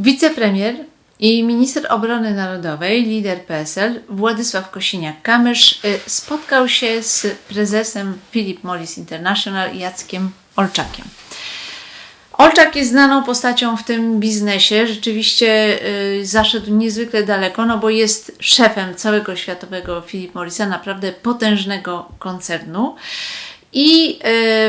Wicepremier i minister obrony narodowej, lider PSL Władysław Kosiniak-Kamysz y, spotkał się z prezesem Philip Morris International Jackiem Olczakiem. Olczak jest znaną postacią w tym biznesie. Rzeczywiście y, zaszedł niezwykle daleko, no bo jest szefem całego światowego Philip Morrisa, naprawdę potężnego koncernu. I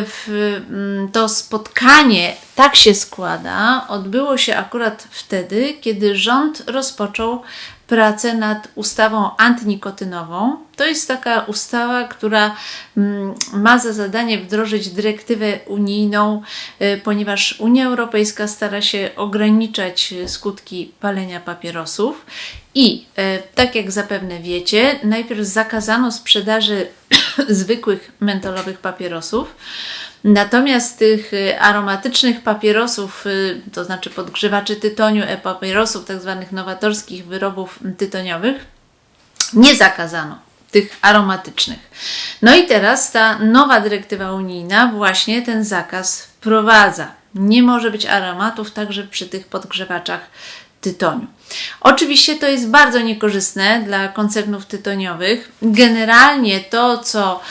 w, mm, to spotkanie, tak się składa, odbyło się akurat wtedy, kiedy rząd rozpoczął pracę nad ustawą antynikotynową. To jest taka ustawa, która mm, ma za zadanie wdrożyć dyrektywę unijną, y, ponieważ Unia Europejska stara się ograniczać skutki palenia papierosów. I y, tak jak zapewne wiecie, najpierw zakazano sprzedaży zwykłych mentolowych papierosów. Natomiast tych y, aromatycznych papierosów, y, to znaczy podgrzewaczy tytoniu, e-papierosów, tak zwanych nowatorskich wyrobów tytoniowych, nie zakazano tych aromatycznych. No i teraz ta nowa dyrektywa unijna właśnie ten zakaz wprowadza. Nie może być aromatów także przy tych podgrzewaczach tytoniu. Oczywiście to jest bardzo niekorzystne dla koncernów tytoniowych. Generalnie to, co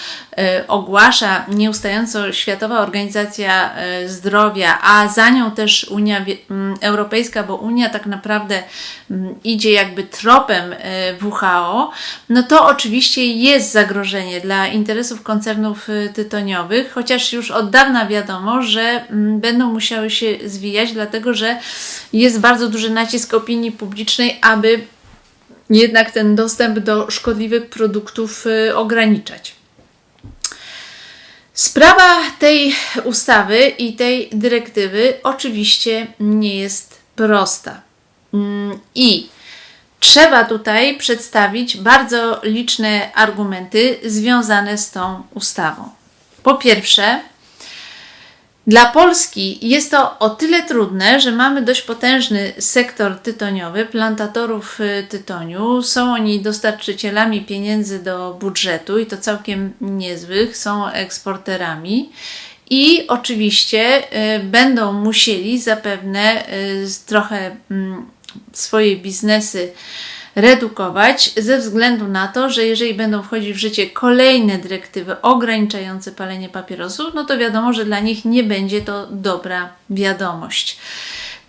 ogłasza nieustająco Światowa Organizacja e, Zdrowia, a za nią też Unia Europejska, bo Unia tak naprawdę idzie jakby tropem e, WHO, no to oczywiście jest zagrożenie dla interesów koncernów tytoniowych, chociaż już od dawna wiadomo, że będą musiały się zwijać, dlatego że jest bardzo duży nacisk opinii publicznej aby jednak ten dostęp do szkodliwych produktów ograniczać. Sprawa tej ustawy i tej dyrektywy oczywiście nie jest prosta. Mm, I trzeba tutaj przedstawić bardzo liczne argumenty związane z tą ustawą. Po pierwsze, dla Polski jest to o tyle trudne, że mamy dość potężny sektor tytoniowy, plantatorów y, tytoniu. Są oni dostarczycielami pieniędzy do budżetu i to całkiem niezłych, są eksporterami. I oczywiście y, będą musieli zapewne y, trochę mm, swoje biznesy redukować ze względu na to, że jeżeli będą wchodzić w życie kolejne dyrektywy ograniczające palenie papierosów, no to wiadomo, że dla nich nie będzie to dobra wiadomość.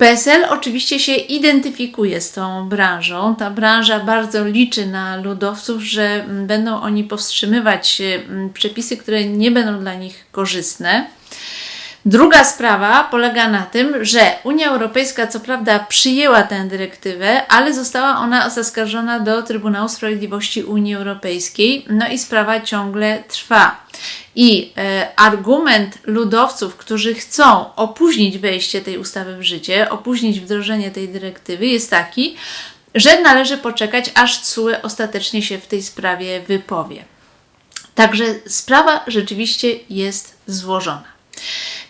PSL oczywiście się identyfikuje z tą branżą. Ta branża bardzo liczy na ludowców, że będą oni powstrzymywać mm, przepisy, które nie będą dla nich korzystne. Druga sprawa polega na tym, że Unia Europejska co prawda przyjęła tę dyrektywę, ale została ona zaskarżona do Trybunału Sprawiedliwości Unii Europejskiej, no i sprawa ciągle trwa. I e, argument ludowców, którzy chcą opóźnić wejście tej ustawy w życie, opóźnić wdrożenie tej dyrektywy, jest taki, że należy poczekać, aż CUE ostatecznie się w tej sprawie wypowie. Także sprawa rzeczywiście jest złożona.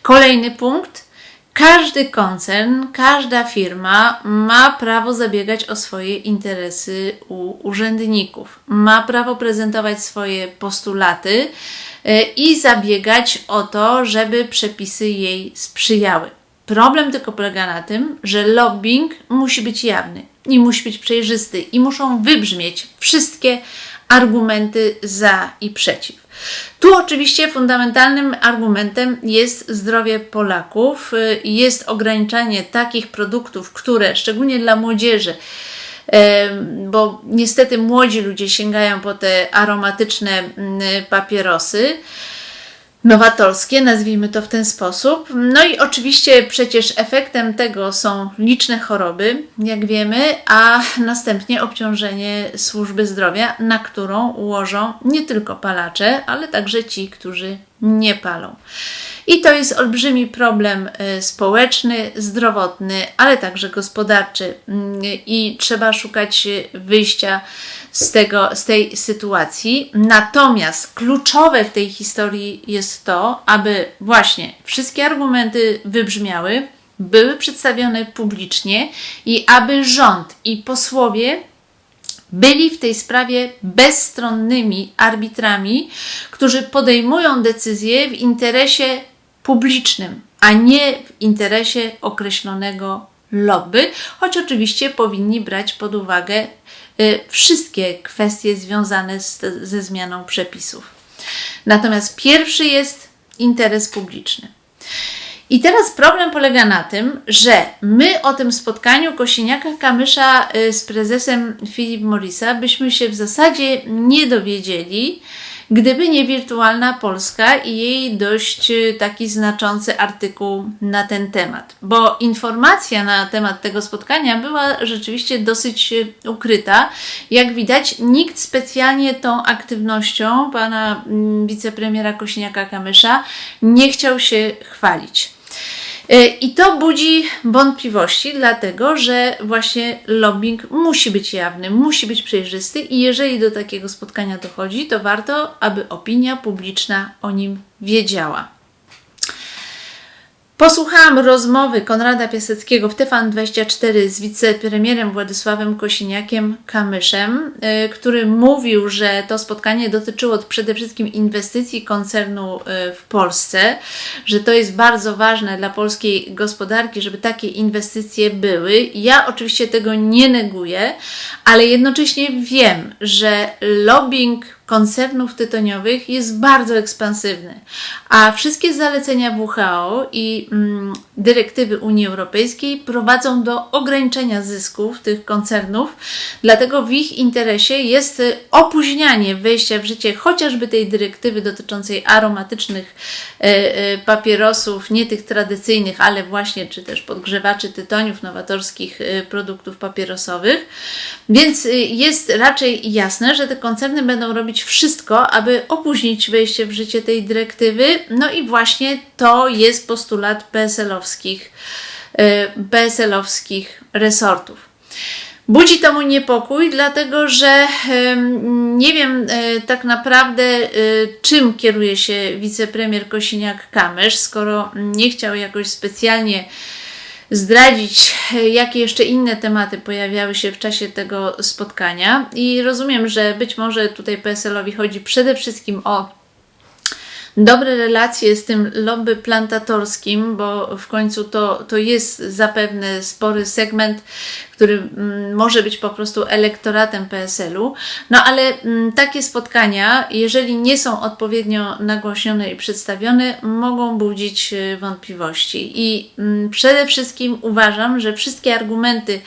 Kolejny punkt. Każdy koncern, każda firma ma prawo zabiegać o swoje interesy u urzędników, ma prawo prezentować swoje postulaty e, i zabiegać o to, żeby przepisy jej sprzyjały. Problem tylko polega na tym, że lobbying musi być jawny i musi być przejrzysty i muszą wybrzmieć wszystkie argumenty za i przeciw. Tu oczywiście fundamentalnym argumentem jest zdrowie Polaków, y, jest ograniczanie takich produktów, które szczególnie dla młodzieży, bo niestety młodzi ludzie sięgają po te aromatyczne mm, papierosy nowatorskie, nazwijmy to w ten sposób. No i oczywiście przecież efektem tego są liczne choroby, jak wiemy, a następnie obciążenie służby zdrowia, na którą ułożą nie tylko palacze, ale także ci, którzy nie palą. I to jest olbrzymi problem y, społeczny, zdrowotny, ale także gospodarczy mm, i trzeba szukać wyjścia z, tego, z tej sytuacji. Natomiast kluczowe w tej historii jest to, aby właśnie wszystkie argumenty wybrzmiały, były przedstawione publicznie i aby rząd i posłowie byli w tej sprawie bezstronnymi arbitrami, którzy podejmują decyzje w interesie publicznym, a nie w interesie określonego lobby, choć oczywiście powinni brać pod uwagę y, wszystkie kwestie związane z, ze zmianą przepisów. Natomiast pierwszy jest interes publiczny. I teraz problem polega na tym, że my o tym spotkaniu Kosiniaka-Kamysza y, z prezesem Philip Morrisa byśmy się w zasadzie nie dowiedzieli, gdyby nie Wirtualna Polska i jej dość y, taki znaczący artykuł na ten temat. Bo informacja na temat tego spotkania była rzeczywiście dosyć y, ukryta. Jak widać, nikt specjalnie tą aktywnością pana mm, wicepremiera Kośniaka-Kamysza nie chciał się chwalić. Y, I to budzi wątpliwości, dlatego że właśnie lobbying musi być jawny, musi być przejrzysty i jeżeli do takiego spotkania dochodzi, to warto, aby opinia publiczna o nim wiedziała. Posłuchałam rozmowy Konrada Piaseckiego w TVN24 z wicepremierem Władysławem Kosiniakiem-Kamyszem, y, który mówił, że to spotkanie dotyczyło przede wszystkim inwestycji koncernu y, w Polsce, że to jest bardzo ważne dla polskiej gospodarki, żeby takie inwestycje były. Ja oczywiście tego nie neguję, ale jednocześnie wiem, że lobbying koncernów tytoniowych jest bardzo ekspansywny, a wszystkie zalecenia WHO i mm, dyrektywy Unii Europejskiej prowadzą do ograniczenia zysków tych koncernów, dlatego w ich interesie jest opóźnianie wejścia w życie chociażby tej dyrektywy dotyczącej aromatycznych e, e, papierosów, nie tych tradycyjnych, ale właśnie czy też podgrzewaczy tytoniów, nowatorskich e, produktów papierosowych. Więc jest raczej jasne, że te koncerny będą robić wszystko, aby opóźnić wejście w życie tej dyrektywy. No i właśnie to jest postulat PSL-owskich, PSL-owskich resortów. Budzi to mój niepokój, dlatego że nie wiem e, tak naprawdę, e, czym kieruje się wicepremier Kosiniak-Kamysz, skoro nie chciał jakoś specjalnie zdradzić, jakie jeszcze inne tematy pojawiały się w czasie tego spotkania. I rozumiem, że być może tutaj PSL-owi chodzi przede wszystkim o dobre relacje z tym lobby plantatorskim, bo w końcu to, to jest zapewne spory segment, który mm, może być po prostu elektoratem PSL-u. No ale mm, takie spotkania, jeżeli nie są odpowiednio nagłośnione i przedstawione, mogą budzić y, wątpliwości. I mm, przede wszystkim uważam, że wszystkie argumenty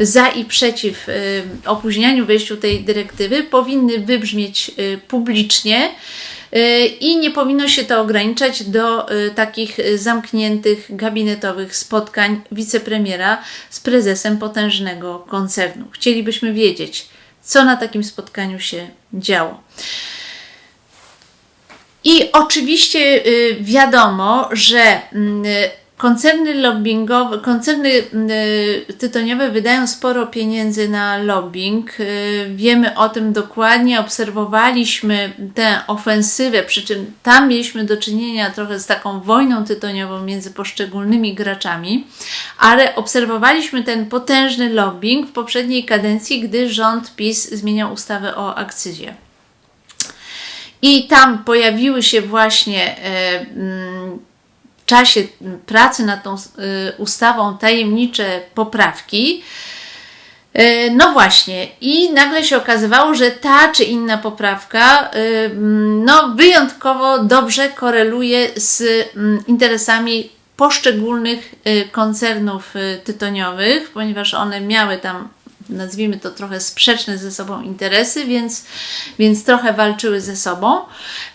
za i przeciw y, opóźnianiu wejściu tej dyrektywy powinny wybrzmieć y, publicznie. Y, i nie powinno się to ograniczać do y, takich zamkniętych gabinetowych spotkań wicepremiera z prezesem potężnego koncernu. Chcielibyśmy wiedzieć, co na takim spotkaniu się działo. I oczywiście y, wiadomo, że mm, Koncerny lobbyingowe, koncerny y, tytoniowe wydają sporo pieniędzy na lobbying. Y, wiemy o tym dokładnie, obserwowaliśmy tę ofensywę, przy czym tam mieliśmy do czynienia trochę z taką wojną tytoniową między poszczególnymi graczami, ale obserwowaliśmy ten potężny lobbying w poprzedniej kadencji, gdy rząd PiS zmieniał ustawę o akcyzie. I tam pojawiły się właśnie e, czasie pracy nad tą y, ustawą tajemnicze poprawki. Y, no właśnie, i nagle się okazywało, że ta czy inna poprawka y, no, wyjątkowo dobrze koreluje z mm, interesami poszczególnych koncernów tytoniowych, ponieważ one miały tam nazwijmy to trochę sprzeczne ze sobą interesy, więc, więc trochę walczyły ze sobą.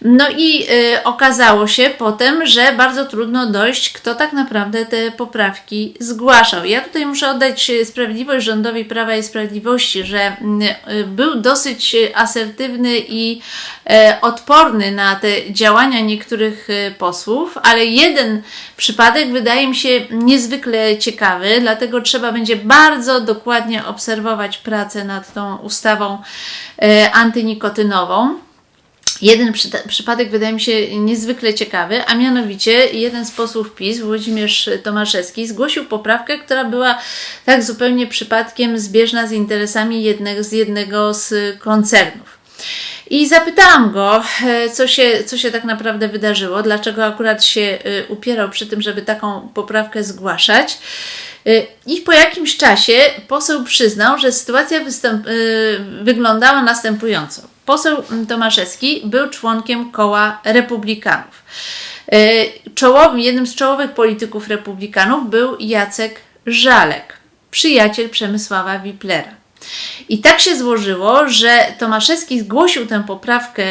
No i y, okazało się potem, że bardzo trudno dojść, kto tak naprawdę te poprawki zgłaszał. Ja tutaj muszę oddać sprawiedliwość rządowi Prawa i Sprawiedliwości, że y, był dosyć asertywny i y, odporny na te działania niektórych y, posłów, ale jeden przypadek wydaje mi się niezwykle ciekawy, dlatego trzeba będzie bardzo dokładnie obserwować, obserwować pracę nad tą ustawą e, antynikotynową. Jeden przy, przypadek wydaje mi się niezwykle ciekawy, a mianowicie jeden z posłów PiS, Włodzimierz Tomaszewski, zgłosił poprawkę, która była tak zupełnie przypadkiem zbieżna z interesami jednego, z jednego z koncernów. I zapytałam go, e, co się, co się tak naprawdę wydarzyło, dlaczego akurat się e, upierał przy tym, żeby taką poprawkę zgłaszać. Y, I po jakimś czasie poseł przyznał, że sytuacja występ, y, wyglądała następująco. Poseł Tomaszewski był członkiem koła republikanów. Y, Czołowym, jednym z czołowych polityków republikanów był Jacek Żalek, przyjaciel Przemysława Wiplera. I tak się złożyło, że Tomaszewski zgłosił tę poprawkę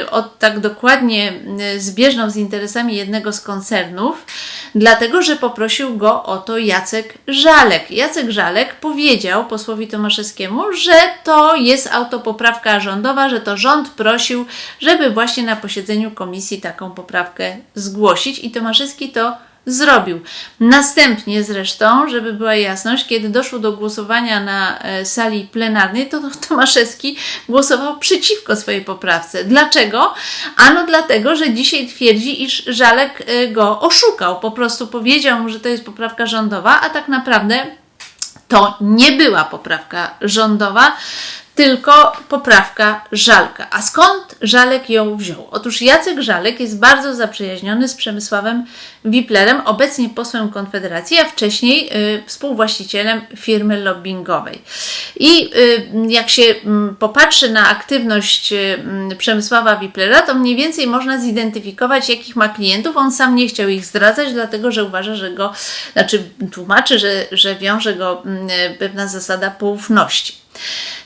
y, od tak dokładnie y, zbieżną z interesami jednego z koncernów, dlatego że poprosił go o to Jacek Żalek. Jacek Żalek powiedział posłowi Tomaszewskiemu, że to jest autopoprawka rządowa, że to rząd prosił, żeby właśnie na posiedzeniu komisji taką poprawkę zgłosić i Tomaszewski to zrobił. Następnie zresztą, żeby była jasność, kiedy doszło do głosowania na e, sali plenarnej, to Tomaszewski głosował przeciwko swojej poprawce. Dlaczego? Ano dlatego, że dzisiaj twierdzi, iż Żalek e, go oszukał. Po prostu powiedział mu, że to jest poprawka rządowa, a tak naprawdę to nie była poprawka rządowa, tylko poprawka Żalka. A skąd Żalek ją wziął? Otóż Jacek Żalek jest bardzo zaprzyjaźniony z Przemysławem Wiplerem, obecnie posłem Konfederacji, a wcześniej y, współwłaścicielem firmy lobbyingowej. I y, jak się y, popatrzy na aktywność y, Przemysława Wiplera, to mniej więcej można zidentyfikować, jakich ma klientów. On sam nie chciał ich zdradzać, dlatego że uważa, że go, znaczy tłumaczy, że, że wiąże go pewna zasada poufności.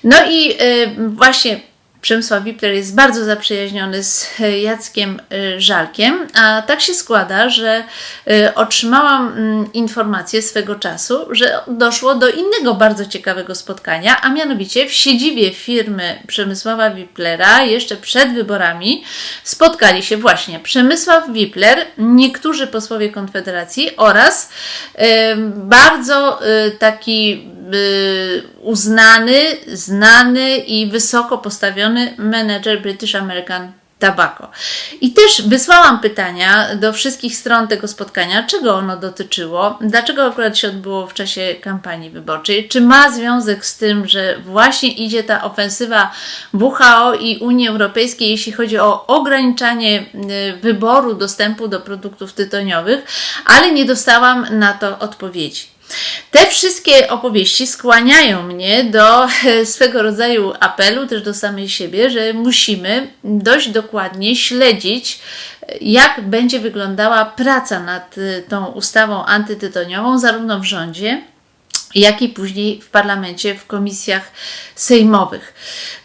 No i y, właśnie Przemysław Wipler jest bardzo zaprzyjaźniony z Jackiem y, Żalkiem, a tak się składa, że y, otrzymałam mm, informację swego czasu, że doszło do innego bardzo ciekawego spotkania, a mianowicie w siedzibie firmy Przemysława Wiplera jeszcze przed wyborami spotkali się właśnie Przemysław Wipler, niektórzy posłowie Konfederacji oraz bardzo taki uznany, znany i wysoko postawiony menedżer British American Tobacco. I też wysłałam pytania do wszystkich stron tego spotkania, czego ono dotyczyło, dlaczego akurat się odbyło w czasie kampanii wyborczej, czy ma związek z tym, że właśnie idzie ta ofensywa WHO i Unii Europejskiej, jeśli chodzi o ograniczanie y, wyboru dostępu do produktów tytoniowych, ale nie dostałam na to odpowiedzi. Te wszystkie opowieści skłaniają mnie do swego rodzaju apelu, też do samej siebie, że musimy dość dokładnie śledzić, jak będzie wyglądała praca nad y, tą ustawą antytytoniową, zarówno w rządzie, jak i później w parlamencie, w komisjach sejmowych,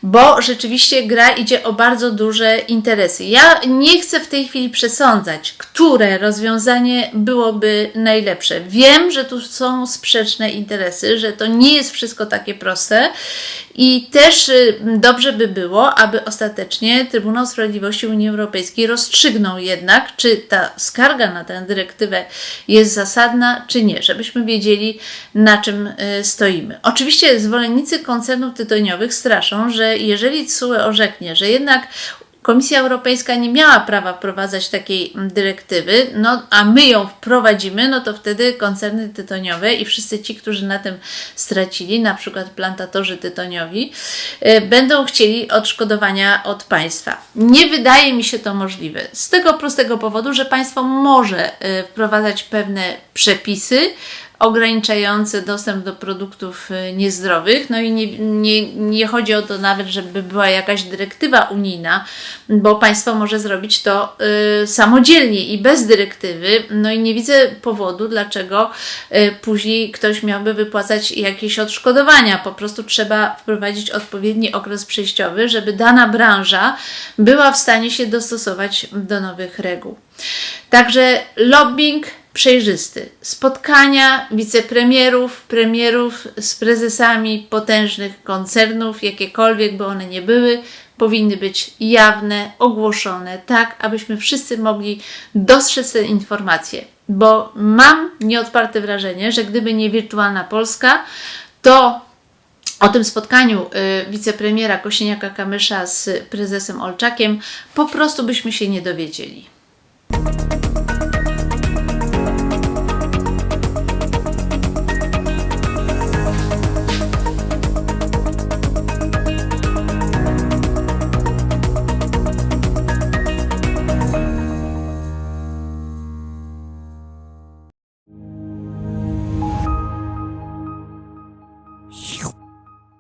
bo rzeczywiście gra idzie o bardzo duże interesy. Ja nie chcę w tej chwili przesądzać, które rozwiązanie byłoby najlepsze. Wiem, że tu są sprzeczne interesy, że to nie jest wszystko takie proste i też y, dobrze by było, aby ostatecznie Trybunał Sprawiedliwości Unii Europejskiej rozstrzygnął jednak, czy ta skarga na tę dyrektywę jest zasadna, czy nie, żebyśmy wiedzieli, na czym y, stoimy. Oczywiście zwolennicy koncernów tytoniowych straszą, że jeżeli TSUE orzeknie, że jednak Komisja Europejska nie miała prawa wprowadzać takiej dyrektywy, no a my ją wprowadzimy, no to wtedy koncerny tytoniowe i wszyscy ci, którzy na tym stracili, na przykład plantatorzy tytoniowi, y, będą chcieli odszkodowania od państwa. Nie wydaje mi się to możliwe. Z tego prostego powodu, że państwo może y, wprowadzać pewne przepisy, ograniczające dostęp do produktów y, niezdrowych. No i nie, nie, nie chodzi o to nawet, żeby była jakaś dyrektywa unijna, bo państwo może zrobić to y, samodzielnie i bez dyrektywy. No i nie widzę powodu, dlaczego y, później ktoś miałby wypłacać jakieś odszkodowania. Po prostu trzeba wprowadzić odpowiedni okres przejściowy, żeby dana branża była w stanie się dostosować do nowych reguł. Także lobbying przejrzysty. Spotkania wicepremierów, premierów z prezesami potężnych koncernów, jakiekolwiek by one nie były, powinny być jawne, ogłoszone, tak abyśmy wszyscy mogli dostrzec te informacje. Bo mam nieodparte wrażenie, że gdyby nie wirtualna Polska, to o tym spotkaniu y, wicepremiera Kosiniaka-Kamysza z prezesem Olczakiem po prostu byśmy się nie dowiedzieli.